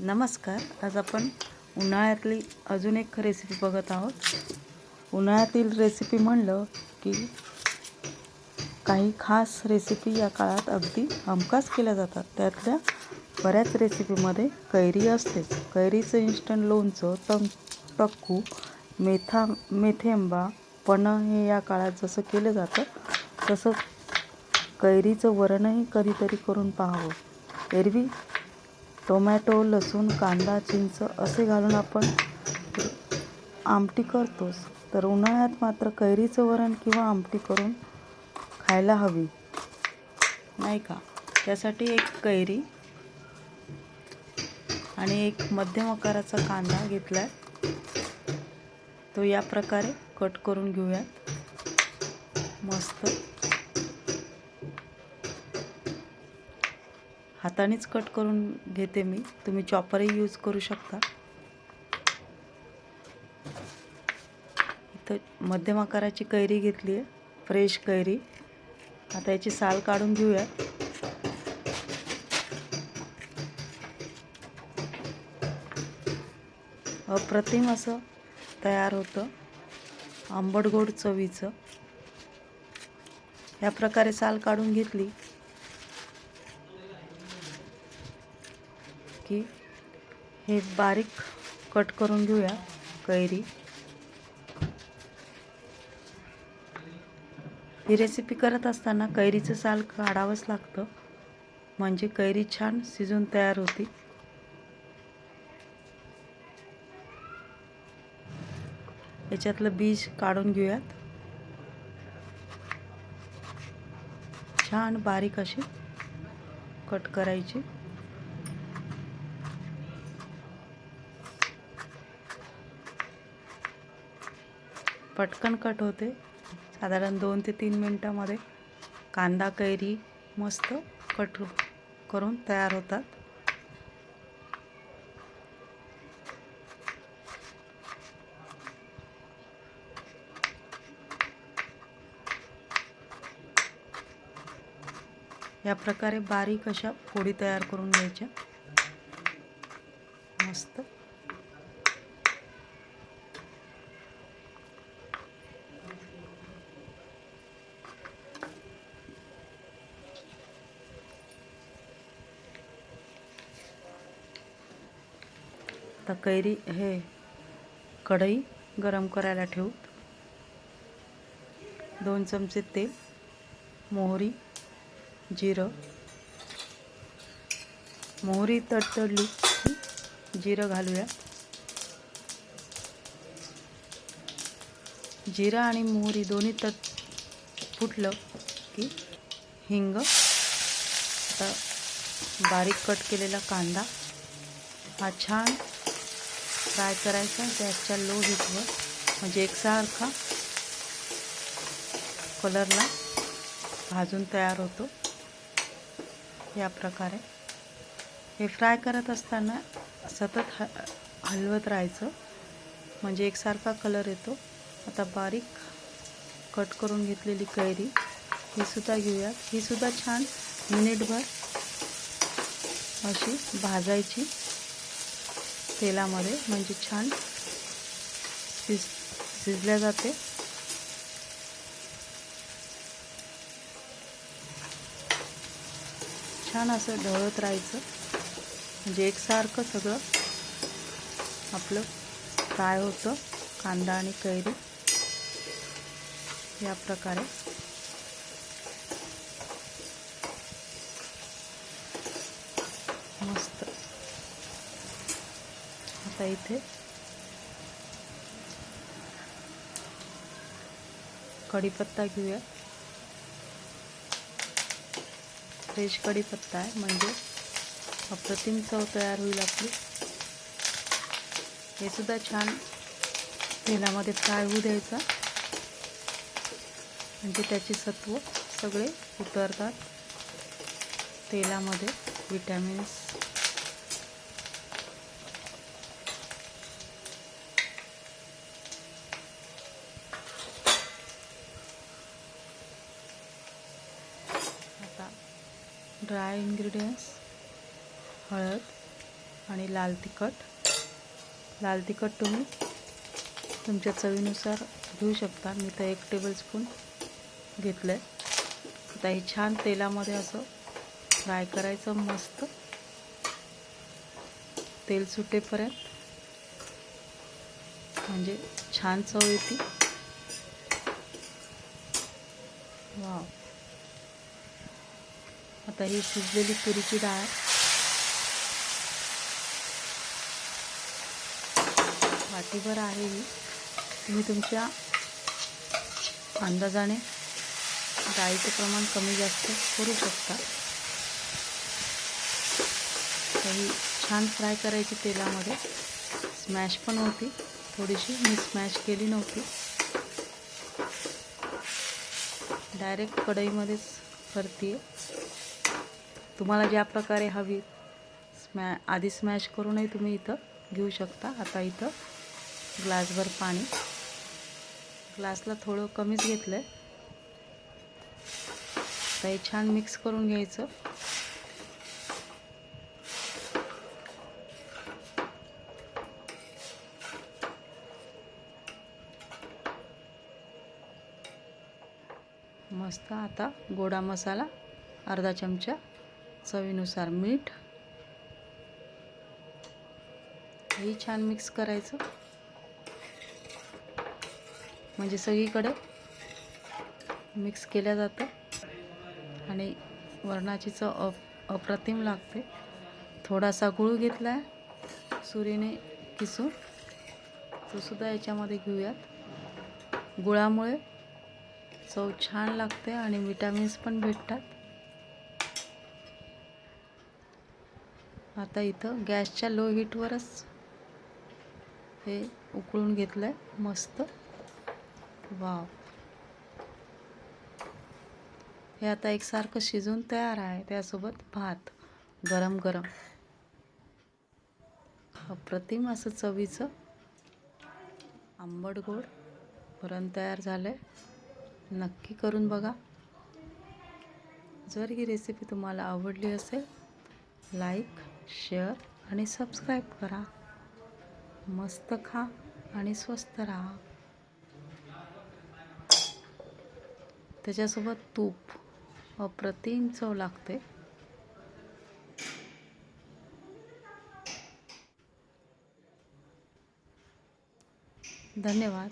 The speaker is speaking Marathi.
नमस्कार. आज आपण उन्हाळ्यातली अजून एक रेसिपी बघत आहोत. उन्हाळ्यातील रेसिपी म्हणलं की काही खास रेसिपी या काळात अगदी हमखास केल्या जातात. त्यातल्या बऱ्याच रेसिपीमध्ये कैरी असतेच कैरीचं इन्स्टंट लोणचं तंग टक्कू मेथा मेथेंबा पणं हे या काळात जसं केलं जातं तसंच कैरीचं वरणही कधीतरी करून पाहावं. एरवी टोमॅटो लसूण कांदा चिंच असे घालून आपण आमटी करतोच. तर उन्हाळ्यात मात्र कैरीचं वरण किंवा आमटी करून खायला हवी. नाही का? त्यासाठी एक कैरी आणि एक मध्यम आकाराचा कांदा घेतला आहे तो या प्रकारे कट करून घेऊयात. मस्त. हातानेच कट करून घेते मी. तुम्ही चॉपरही यूज करू शकता. इथं मध्यम आकाराची कैरी घेतली आहे. फ्रेश कैरी. आता याची साल काढून घेऊया. अप्रतिम असं तयार होतं. आंबट गोड चवीचं. या प्रकारे साल काढून घेतली. की हे बारीक कट करून घेऊया कैरी. ही रेसिपी करत असताना कैरीचं साल काढावंच लागतं. म्हणजे कैरी छान शिजून तयार होती. याच्यातलं बीज काढून घेऊयात. छान बारीक अशी कट करायची. पटकन कट होते. साधारण दोन ते तीन मिनटामध्ये कांदा कैरी मस्त कट हो- करून तयार होतात. या प्रकारे बारीक अशा फोडी तयार करून घ्यायच्या. मस्त. आता कैरी हे कढई गरम करायला ठेवू. दोन चमचे तेल मोहरी जिरं. मोहरी तडतडली की जिरं घालूया. जिरं आणि मोहरी दोन्ही तट फुटलं की हिंग. आता बारीक कट केलेला कांदा हा छान फ्राय करायचा गॅसच्या लो हीटवर. म्हणजे एकसारखा कलरला भाजून तयार होतो. या प्रकारे. हे फ्राय करत असताना सतत ह हलवत राहायचं. म्हणजे एकसारखा कलर येतो. आता बारीक कट करून घेतलेली कैरी ही सुद्धा घेऊयात. ही सुद्धा छान मिनिटभर अशी भाजायची. तेलामध्ये म्हणजे छान शिज शिजल्या जाते. छान असं ढवळत राहायचं. म्हणजे एकसारखं सगळं आपलं फ्राय होतं कांदा आणि कैरी. या प्रकारे मस्त आता इथे. कढीपत्ता घेऊया. फ्रेश कढीपत्ता आहे म्हणजे अप्रतिम चव तयार होईल आपली. हे सुद्धा छान तेलामध्ये फ्राय होऊ द्यायचा. म्हणजे त्याची सत्व सगळे उतरतात. तेलामध्ये विटॅमिन्स आता ड्राय इन्ग्रेडियंट्स हळद आणि लाल तिखट. लाल तिखट तुम्ही तुमच्या चवीनुसार घेऊ शकता. मी तर एक टेबलस्पून घेतलं आहे आता हे छान तेलामध्ये असं फ्राय करायचं मस्त. तेल सुटेपर्यंत. म्हणजे छान चव येते वाव आता ही शिजलेली तुरीची डाळ. वाटीभर आहे ही. तुम्ही तुमच्या अंदाजाने डाळीचं प्रमाण कमी जास्त करू शकता. ही छान फ्राय करायची तेलामध्ये. स्मॅश पण होती. थोडीशी मी स्मॅश केली नव्हती. डायरेक्ट कढईमध्येच करते तुम्हाला ज्या प्रकारे हवी स्मॅ आधी स्मॅश करूनही तुम्ही इथं घेऊ शकता. आता इथं ग्लासभर पाणी. ग्लासला थोडं कमीच घेतलं आहे आता हे छान मिक्स करून घ्यायचं. मस्त आता गोडा मसाला अर्धा चमचा चवीनुसार मीठ. हे छान मिक्स करायचं. म्हणजे सगळीकडे मिक्स केल्या जातं. आणि वरणाची चव अप अप्रतिम लागते. थोडासा गुळ घेतला आहे सुरीने किसून. तो सुद्धा याच्यामध्ये घेऊयात. गुळामुळे चव छान लागते आणि विटॅमिन्स पण भेटतात. आता इथं गॅसच्या लो हीटवरच हे उकळून घेतलं आहे मस्त. वाव. हे आता एकसारखं शिजून तयार आहे त्यासोबत भात गरम गरम. अप्रतिम असं चवीचं आंबट गोड वरण तयार झालं आहे नक्की करून बघा. जर ही रेसिपी तुम्हाला आवडली असेल लाईक शेअर आणि सबस्क्राईब करा. मस्त खा आणि स्वस्त राहा. त्याच्यासोबत तूप अप्रतिम चव लागते. धन्यवाद.